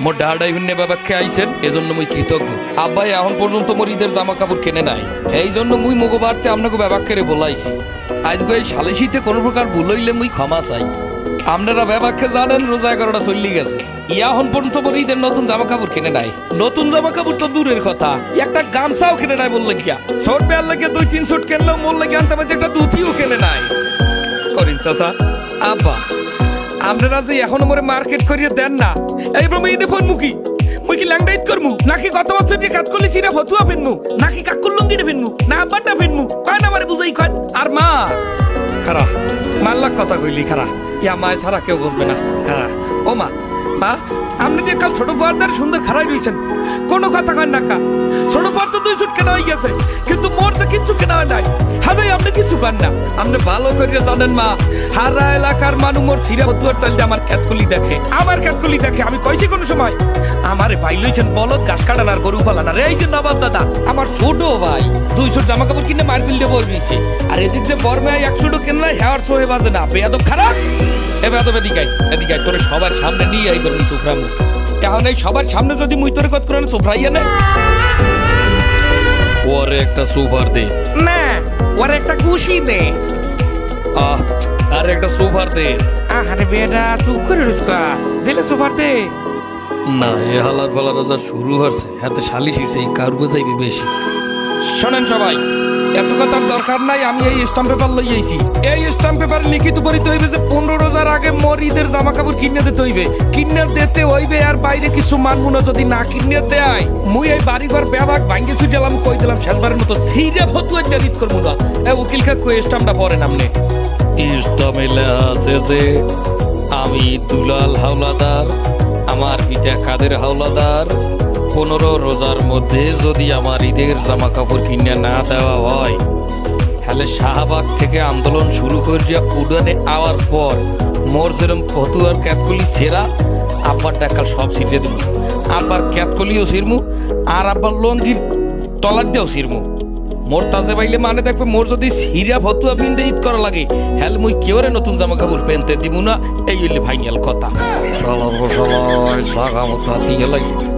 মোর ডাহাডাই ভিন্নে বাবাকে আইছেন? এজন্য মুই কৃতজ্ঞ। আব্বাই এখন পর্যন্ত মোর ঈদের জামা কাপড় কেনে নাই। এই জন্য মুই মগো বাড়তে আপনাকে বাবাকে বলাইছি। আজকে এই সালিশিতে কোনো প্রকার ভুল হইলে মুই ক্ষমা চাই। আপনারা ব্যাপারকে জানেন, রোজা এগারোটা চল্লি গেছে। ইয়া এখন পর্যন্ত মোর ঈদের নতুন জামা কাপড় কিনে নাই। নতুন জামা কাপড় তো দূরের কথা। একটা গামছাও কিনে নাই বললে গিয়া ছোট বেয়ার লাগে দুই, তিন ছোট কিনলেও মোর লাগে আনতে পারছে, একটা দুধিও কিনে নাই। করিম চাচা, আব্বা আপনারা যে এখনও মরে মার্কেট করিয়ে দেন না, এই ব্রহ্ম ঈদে ফোন মুখি মুই কি ল্যাংডাইত করমু? নাকি গত বছর যে কাজ করলি সিরা ফতুয়া ফিনমু? নাকি কাকুর লঙ্গিটা ফিনমু? না আব্বারটা ফিনমু? কয় না আমারে বুঝাই কয়? আর মা? খারা মাল্লাক কথা কইলি, খারা। ইয়া মায় ছাড়া কেউ বুঝবে না, খারা। ও মা মা, আপনি যে কাল ছোট পর্দার সুন্দর খারাই রয়েছেন কোনো কথা কয় না কা। ছোট পর্দা দুই সুট কেনা হয়ে গেছে, কিন্তু মোর যে কিছু কেনা হয় নাই। করেন না। আপনি ভালো করে জানেন মা হারা এলাকার মানুষ মোর সিরা হতুয়ার তালতে আমার খেতকুলি দেখে। আমার খেতকুলি দেখে আমি কইছি কোন সময় আমারে ভাই লইছেন বলদ ঘাস কাটান আর গরু পালান। আর এই যে নবাব দাদা আমার ছোট ভাই দুইশো জামা কাপড় কিনে মারপিল দিয়ে রয়েছে আর এদিক যে বর্মে একশোটো কিনলে হেয়ার সোহে বাজে না। বেয়াদব খারাপ। এ বেয়াদব এদিকাই এদিকাই তোরে সবার সামনে নিয়ে আই করবি সুফরামু এখন এই সবার সামনে যদি মুই তোরে কত করেন সুফরাইয়া নেই ওরে একটা সুপার দে। না। ওর একটা খুশি দে। আহ আরে একটা সুপার দে। আরে বেটা চুপ করে রুস্কা দিলে সুপার দে। না এ হালার পালার শুরু হচ্ছে হাতে শালিশির সেই এই কার বোঝাইবে বেশি। শোনেন সবাই এত কথার দরকার নাই, আমি এই স্টাম্প পেপার লই আইছি। এই স্টাম্প পেপার লিখিত পড়িতে হইবে যে পনেরো রোজার আগে মোর ঈদের জামা কাপড় কিনে দিতে হইবে। কিনে দিতে হইবে আর বাইরে কিছু মানবো যদি না কিনে দেয়, মুই এই বাড়ি ঘর বেবাক ভাঙ্গে ছুটালাম কই দিলাম শেষবারের মতো সিরে ফতুয়া ঈদ করব না। এ উকিল কাকু স্টাম্পটা পরে নামনে স্টামে আছে যে, আমি দুলাল হাওলাদার, আমার পিতা কাদের হাওলাদার পনেরো রোজার মধ্যে যদি আমার ঈদের জামা কাপড় কিনে না দেওয়া হয় তাহলে শাহবাগ থেকে আন্দোলন শুরু করিয়া উডানে আওয়ার পর মোর যেরম ফতুয়ার ক্যাতকলি সেরা আব্বার টাকাল সব ছিটে দেবো আব্বার ক্যাতকলিও ছিরমু আর আব্বার লঙ্গির তলার দিয়েও ছিরমু মোর তাজে বাইলে মানে দেখবে মোর যদি সিরিয়া ভতুয়া পিনতে ঈদ করা লাগে হ্যাল মুই কেউরে নতুন জামা কাপড় পেনতে দিব না এই হইলে ফাইনাল কথা দিয়ে লাগে